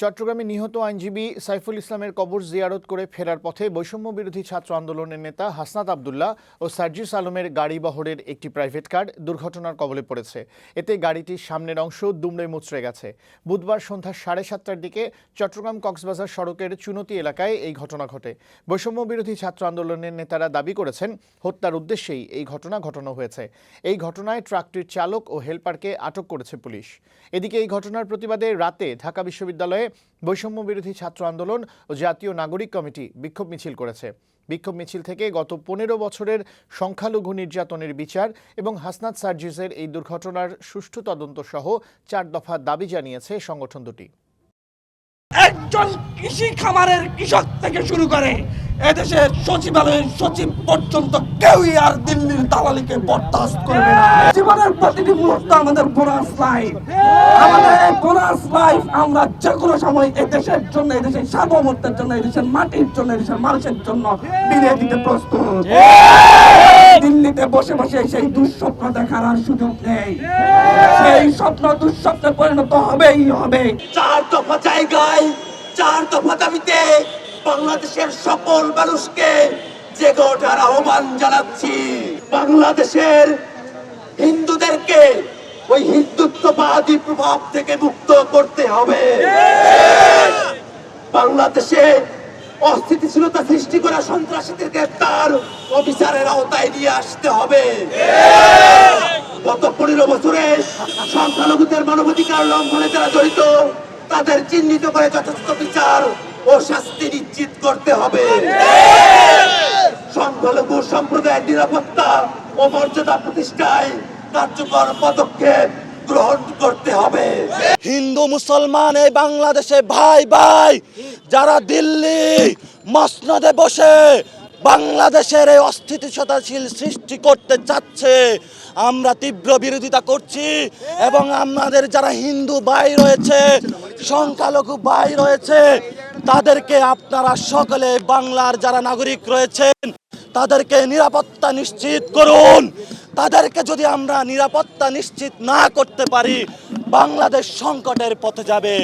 চট্টগ্রামে নিহত আইনজীবী সাইফুল ইসলামের কবর জিয়ারত করে ফেরার পথে বৈষম্য বিরোধী ছাত্র আন্দোলনের নেতা হাসনাত আবদুল্লাহ ও সার্জিস আলমের গাড়ি বহরের একটি প্রাইভেট কার দুর্ঘটনার কবলে পড়েছে। এতে গাড়িটির সামনের অংশ দুমড়ে মুচড়ে গেছে। বুধবার সন্ধ্যা সাড়ে সাতটার দিকে চট্টগ্রাম কক্সবাজার সড়কের চুনতি এলাকায় এই ঘটনা ঘটে। বৈষম্য বিরোধী ছাত্র আন্দোলনের নেতারা দাবি করেছেন, হত্যার উদ্দেশ্যেই এই ঘটনা ঘটানো হয়েছে। এই ঘটনায় ট্রাকটির চালক ও হেলপারকে আটক করেছে পুলিশ। এদিকে এই ঘটনার প্রতিবাদে রাতে ঢাকা বিশ্ববিদ্যালয়ে বৈষম্য বিরোধী ছাত্র আন্দোলন ও জাতীয় নাগরিক কমিটি বিক্ষোভ মিছিল করেছে। বিক্ষোভ মিছিল থেকে গত পনেরো বছরের সংখ্যালঘু নির্যাতনের বিচার এবং হাসনাত সার্জিসের এই দুর্ঘটনার সুষ্ঠু তদন্ত সহ চার দফা দাবি জানিয়েছে সংগঠন দুটি। একজন কৃষি খামারের কৃষক থেকে শুরু করে এদেশের সচিবালয়ের সচিব পর্যন্ত কেউই আর দিল্লির দালালিকে বরদাস্ত করবে না। জীবনের প্রতিটি মুহূর্ত আমাদের বোনাস লাইফ। আমাদের এই বোনাস লাইফ আমরা যে কোনো সময় এই দেশের জন্য, এই দেশের সার্বভৌমত্বের জন্য, এই দেশের মাটির জন্য, এই দেশের মানুষের জন্য বিলিয়ে দিতে প্রস্তুত। দিল্লিতে বসে বসে সেই দুঃস্বপ্ন দেখার আর সুযোগ নেই। সেই স্বপ্ন দুঃস্বপ্নে পরিণত হবেই হবে। চার দফা জায়গায়, চার দফা দাবিতে বাংলাদেশের সকল মানুষকে জেগে ওঠার আহ্বান জানাচ্ছি। বাংলাদেশের হিন্দুদেরকে ওই হিন্দুত্ববাদী প্রভাব থেকে মুক্ত করতে হবে। বাংলাদেশে অস্থিতিশীলতা সৃষ্টি করা সন্ত্রাসীদের গ্রেপ্তার ও বিচারের আওতায় নিয়ে আসতে হবে। গত পনেরো বছরে সংখ্যালঘুদের মানবাধিকার লঙ্ঘনে যারা জড়িত, তাদের চিহ্নিত করে যথেষ্ট বিচার ও শাস্তি নিশ্চিত করতে হবে। সংখ্যালঘু সম্প্রদায়ের নিরাপত্তা ও মর্যাদা প্রতিষ্ঠায় কার্যকর পদক্ষেপ গ্রহণ করতে হবে। হিন্দু, মুসলমান এই বাংলাদেশে ভাই ভাই, যারা দিল্লি মসনদে বসে বাংলাদেশের এই অস্থিতিশীল সৃষ্টি করতে চাচ্ছে, আমরা তীব্র বিরোধিতা করছি এবং আমাদের যারা হিন্দু ভাই রয়েছে, সংখ্যালঘু ভাই রয়েছে তাদেরকে আপনারা সকলে বাংলার যারা নাগরিক রয়েছেন, তাদেরকে নিরাপত্তা নিশ্চিত করুন। তাদেরকে যদি আমরা নিরাপত্তা নিশ্চিত না করতে পারি, বাংলাদেশ সংকটের পথে যাবে।